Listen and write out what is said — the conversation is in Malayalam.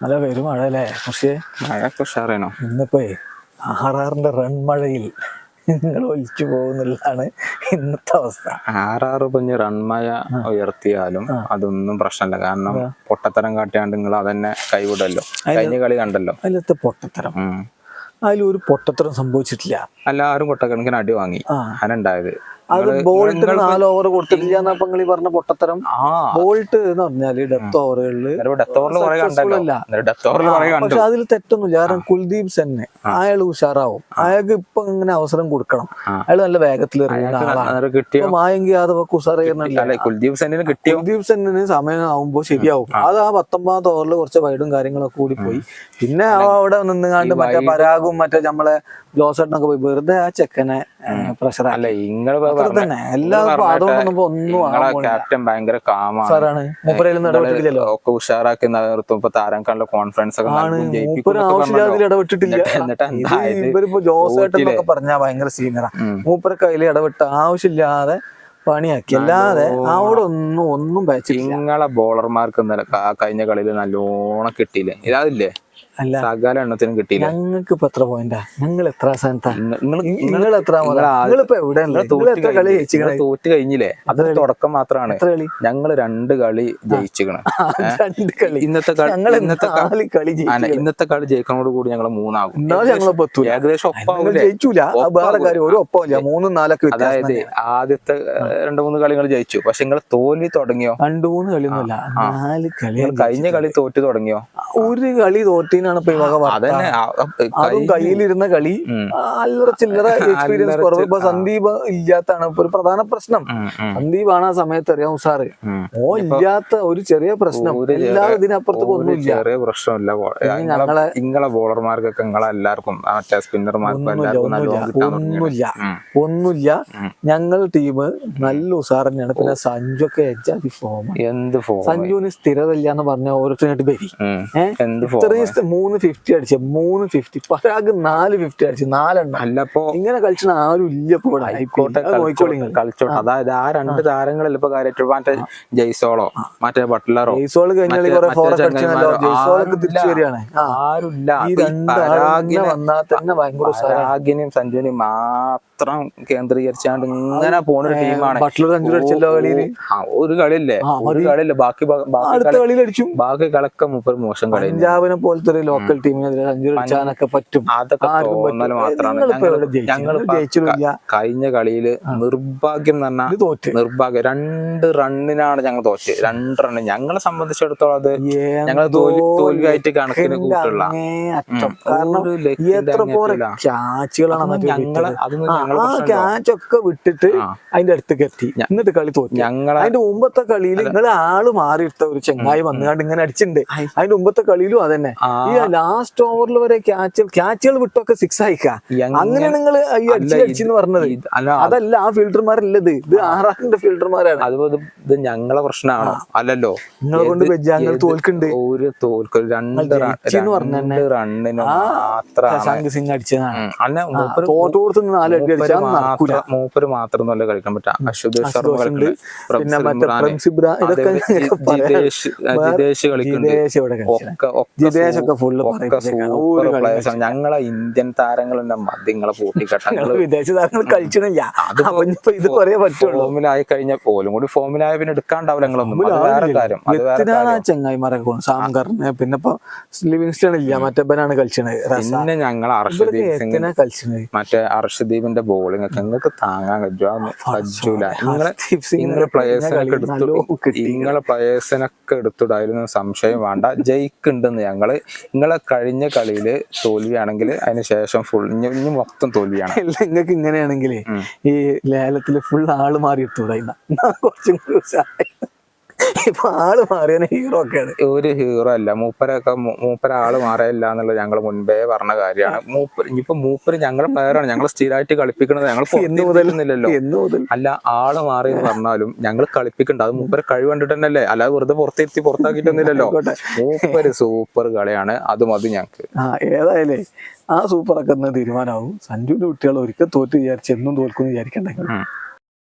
നല്ല പെരുമഴ അല്ലേ പക്ഷേ മഴയൊക്കെ ഉഷാറേനോ ഇന്നിപ്പോ ആറാറിന്റെ റൺ മഴയിൽ നിങ്ങൾ ഒലിച്ചു പോകുന്നുള്ളതാണ് ഇന്നത്തെ അവസ്ഥ. ആറാറ് പഞ്ഞ് റൺമഴ ഉയർത്തിയാലും അതൊന്നും പ്രശ്നമില്ല. കാരണം പൊട്ടത്തരം കാട്ടിയാണ്ട് നിങ്ങൾ അതന്നെ കൈവിടല്ലോ. കഴിഞ്ഞ കളി കണ്ടല്ലോ. അതിലത്തെ പൊട്ടത്തരം. അതിലൊരു പൊട്ടത്തരം സംഭവിച്ചിട്ടില്ല. എല്ലാവരും പൊട്ടക്കണക്കിന് അടി വാങ്ങി. അങ്ങനെ അതിനുണ്ടായത് അത് ബോൾട്ട് നാല് ഓവർ കൊടുത്തിട്ടില്ല എന്നപ്പോ നിങ്ങൾ ഈ പറഞ്ഞ പൊട്ടത്തരം ബോൾട്ട് എന്ന് പറഞ്ഞാൽ ഡെത്ത് ഓവറുകളിൽ പക്ഷെ അതിൽ തെറ്റൊന്നുമില്ല. കാരണം കുൽദീപ് സെന്നെ അയാൾ ഉഷാറാവും. അയാൾക്ക് ഇപ്പൊ ഇങ്ങനെ അവസരം കൊടുക്കണം. അയാൾ നല്ല വേഗത്തിൽ മായങ്കി യാദവ് അല്ലെ കുൽദീപ് സെന്നിന് കിട്ടിയ കുൽദീപ് സെന്നിന് സമയം ആവുമ്പോ ശരിയാവും. അത് ആ പത്തൊമ്പതാമത്തെ ഓവറിൽ കുറച്ച് വൈഡും കാര്യങ്ങളൊക്കെ കൂടി പോയി. പിന്നെ അവിടെ നിന്നുകാണ്ട് മറ്റേ പരാഗും മറ്റേ നമ്മളെ ജോസേട്ടനൊക്കെ പോയി. വെറുതെ ആ ചെക്കനെ പ്രഷർ അല്ല തന്നെ അതുകൊണ്ടൊന്നും ഒന്നും. ക്യാപ്റ്റൻ ഭയങ്കര കാമാണ് ഒക്കെ ഉഷാറാക്കി നിലനിർത്തും ഇപ്പൊ താരക്കാനുള്ള കോൺഫിഡൻസ് ഒക്കെ പറഞ്ഞ. ഇടപെട്ടിട്ടില്ല? ഇവരിപ്പോ ഭയങ്കര സീനിയറാ മൂപ്പര കയ്യിൽ ഇടപെട്ട് ആവശ്യമില്ലാതെ പണിയാക്കി. അല്ലാതെ അവിടെ ഒന്നും ഒന്നും നിങ്ങളെ ബോളർമാർക്ക് കഴിഞ്ഞ കളിയിൽ നല്ലോണം കിട്ടിയില്ലേ? ഇതതില്ലേ അല്ല സകല എണ്ണത്തിനും കിട്ടിയില്ല? ഞങ്ങൾക്ക് ഇപ്പൊ എത്ര പോയിന്റാ ഞങ്ങൾ എത്ര സ്ഥാനത്താ? നിങ്ങൾ എത്ര തോറ്റ് കഴിഞ്ഞില്ലേ? അത് തുടക്കം മാത്രമാണ് ഞങ്ങൾ രണ്ട് കളി ജയിച്ചിക്കണ്. ഇന്നത്തെ കളി ഞങ്ങൾ ഇന്നത്തെ കളി ഇന്നത്തെ കളി ജയിക്കണോട് കൂടി ഞങ്ങൾ മൂന്നാകും. ഞങ്ങൾ ഏകദേശം ഒപ്പാവൂലേ? ജയിച്ചൂല. വേറെ കാര്യം ഒരു ഒപ്പമില്ല മൂന്നും നാലൊക്കെ അതായത് ആദ്യത്തെ രണ്ടു മൂന്ന് കളികൾ ജയിച്ചു. പക്ഷെ നിങ്ങൾ തോൽവി തുടങ്ങിയോ? രണ്ടു മൂന്ന് കളിയൊന്നുമില്ല നാല് കളി കഴിഞ്ഞ കളി തോറ്റ് തുടങ്ങിയോ? ഒരു കളി തോറ്റീനാണ് ഇപ്പൊ ഈ വക അതന്നെ. അതും കയ്യിലിരുന്ന കളി. അല്ലറ ചില്ലറ എക്സ്പീരിയൻസ് കുറവ്. ഇപ്പൊ സന്ദീപ് ഇല്ലാത്താണ്. ഇപ്പൊ ഒരു പ്രധാന പ്രശ്നം. ഉം, ഉം, സന്ദീപ് ആണ് ആ സമയത്ത് അറിയാം സാറ് ഓ ഇല്ലാത്ത ഒരു ചെറിയ പ്രശ്നം. എല്ലാവരും ഇതിനപ്പുറത്തേക്ക് ഒന്നുമില്ല. ചെറിയ പ്രശ്നമില്ല. ഞങ്ങളെ- ഇങ്ങളെ ബോളർമാർക്കൊക്കെ നിങ്ങളെ എല്ലാവർക്കും മറ്റേ സ്പിന്നർമാർക്കും ഒന്നുമില്ല ഒന്നുമില്ല. ഞങ്ങൾ ടീം നല്ല ഉസാർ തന്നെയാണ് പിന്നെ സഞ്ജു ഒക്കെ ഫോം എന്ത് ഫോം സഞ്ജുവിന് സ്ഥിരത ഇല്ല എന്ന് പറഞ്ഞ ഓരോരുത്തരായിട്ട് ബരി ഇത്രയും മൂന്ന് ഫിഫ്റ്റി അടിച്ച മൂന്ന് ഫിഫ്റ്റി പരാഗ് നാല് ഫിഫ്റ്റി അടിച്ച് നാലെണ്ണം. അല്ലപ്പോ ഇങ്ങനെ കളിച്ചിട്ട് ആരും ഇല്ല ഇപ്പൊ ഇവിടെ. കോട്ടെ അത് നോക്കിക്കോളി കളിച്ചോട്ടെ. അതായത് ആ രണ്ട് താരങ്ങളിൽ ഇപ്പൊ കാര്യമായിട്ട് മറ്റേ ജയ്സോളോ മറ്റേ ബട്ട്ലറോ ജയ്സോൾ കഴിഞ്ഞാൽ ജയ്സോളൊക്കെ. തിരിച്ചു വരികയാണ്. ആരുമില്ല. പരാഗിനെ- മാത്രം കേന്ദ്രീകരിച്ചാണ്ട് ഇങ്ങനെ പോണ ഒരു ടീമാണ് ബട്ട്ലർ അടിച്ചല്ലോ കളിയിൽ? ഒരു കളിയില്ലേ? ഒരു കളിയില്ല? ബാക്കി അടുത്ത കളിയിൽ അടിച്ചു. ബാക്കി കളൊക്കെ മുപ്പത് മോശം കളി പഞ്ചാബിനെ പോലത്തെ ഒരു ലോക്കൽ ടീമിനെതിരെ സഞ്ജു അടിച്ചാനൊക്കെ പറ്റും. മാത്രമാണ്. ഞങ്ങൾ കഴിഞ്ഞ കളിയിൽ നിർഭാഗ്യം എന്ന് പറഞ്ഞാൽ നിർഭാഗ്യം. രണ്ട് റണ്ണിനാണ് ഞങ്ങൾ തോറ്റ്. രണ്ട് റണ്ണ്. ഞങ്ങളെ സംബന്ധിച്ചിടത്തോളം അത് ഞങ്ങൾ തോൽവി തോൽവിയായിട്ട് കണക്കിന് കൂട്ടുള്ള. എത്ര അതൊന്നും ഞങ്ങളെ അതൊന്നും ആ. ക്യാച്ച് ഒക്കെ വിട്ടിട്ട്. അതിന്റെ അടുത്തേക്ക് എത്തി എന്നിട്ട് കളി തോറ്റി. ഞങ്ങൾ അതിന്റെ മുമ്പത്തെ കളിയിൽ നിങ്ങൾ ആൾ മാറിയിട്ട ഒരു ചെങ്ങായി വന്നുകൊണ്ട് ഇങ്ങനെ അടിച്ചിട്ടുണ്ട് അതിന്റെ മുമ്പത്തെ കളിയിലും അതന്നെ. ഈ ലാസ്റ്റ് ഓവറിൽ വരെ ക്യാച്ച് ക്യാച്ചുകൾ വിട്ടൊക്കെ സിക്സ് അയക്കാം എങ്ങനെ- അങ്ങനെ നിങ്ങൾ ഈ പറഞ്ഞത്. അതല്ല ആ ഫീൽഡർമാരല്ലത് ഇത്. ആറാറിന്റെ ഫീൽഡർമാരാണ്. അതുപോലെ ഇത് ഞങ്ങളെ പ്രശ്നമാണോ അല്ലല്ലോ. നിങ്ങളെ കൊണ്ട് ഞങ്ങൾ തോൽക്കുണ്ട്. ഒരു തോൽക്കൽ രണ്ട് റണ്ണിന് മാത്രം സിംഗ് അടിച്ചതാണ്. അല്ല മൂപ്പര് തോറ്റു കൊടുത്ത് നാല് അടി മൂപ്പര് അടിച്ചാൽ നടക്കൂല. മാത്രം മൂപ്പര് കളിക്കാൻ പറ്റാം ശർമ്മ കളിക്കുന്നുണ്ട്. ഞങ്ങളെ ഇന്ത്യൻ താരങ്ങളുടെ മദ്യങ്ങളെ പൂട്ടിക്കെട്ട ഞങ്ങൾ വിദേശ താരങ്ങൾ ഇത് പറയാൻ പറ്റുള്ളൂ. ഫോമിലായി കഴിഞ്ഞ പോലും കൂടി ഫോമിലായ പിന്നെ എടുക്കാണ്ടാവില്ല ഞങ്ങളൊന്നും. വേറെ കാര്യം. പിന്നെ ഇപ്പൊ ലിവിങ്സ്റ്റൺ ഇല്ല കളിച്ചത്. പിന്നെ ഞങ്ങൾ അർഷദീപ് സിംഗ് മറ്റേ അർഷദീപിന്റെ ബോളിംഗ് ഒക്കെ നിങ്ങൾക്ക് താങ്ങാൻ കഴിയുമോ പറ്റൂല. നിങ്ങളെ നിങ്ങളെ പ്ലേയേഴ്സിനൊക്കെ എടുത്തു. നിങ്ങളെ പ്ലേയേഴ്സിനൊക്കെ എടുത്തിടായിരുന്നു സംശയം വേണ്ട. ജയിക്കുണ്ടെന്ന് ഞങ്ങൾ നിങ്ങളെ കഴിഞ്ഞ കളിയിൽ തോൽവിയാണെങ്കിൽ അതിന് ശേഷം ഫുൾ ഇനി മൊത്തം തോൽവിയാണ്. നിങ്ങൾക്ക് ഇങ്ങനെയാണെങ്കിൽ ഈ ലേലത്തിൽ ഫുൾ ആൾ മാറി എടുത്തൂടാ കുറച്ചും കൂടി. ഇപ്പൊ ആൾ മാറിയ ഹീറോ ഒക്കെയാണ്. ഒരു ഹീറോ അല്ല. മൂപ്പരൊക്കെ മൂപ്പര ആൾ മാറിയല്ല എന്നുള്ളത് ഞങ്ങൾ മുൻപേ പറഞ്ഞ കാര്യമാണ്. മൂപ്പര് ഇനിയിപ്പോ മൂപ്പര് ഞങ്ങളെ പ്ലെയറാണ് ഞങ്ങൾ സ്ഥിരമായിട്ട് കളിപ്പിക്കുന്നത് ഞങ്ങൾ എന്ന് മുതൽ എന്ന് മുതൽ അല്ല ആൾ മാറി എന്ന് പറഞ്ഞാലും ഞങ്ങൾ കളിപ്പിക്കുന്നുണ്ട് അത് മൂപ്പര് കഴിവ് കണ്ടിട്ട് തന്നെയല്ലേ അല്ലാതെ വെറുതെ പുറത്തിരുത്തി പുറത്താക്കിയിട്ടൊന്നുമില്ലല്ലോ. ആയിക്കോട്ടെ. മൂപ്പര് സൂപ്പർ കളിയാണ്. അത് മതി ഞങ്ങൾക്ക് ആ ഏതായാലേ ആ സൂപ്പറൊക്കെ ഒന്ന് തീരുമാനമാവും. സഞ്ജുവിന്റെ കുട്ടികൾ ഒരിക്കൽ തോറ്റ് വിചാരിച്ച് എന്നും തോൽക്കും വിചാരിക്കണ്ടെങ്കിൽ.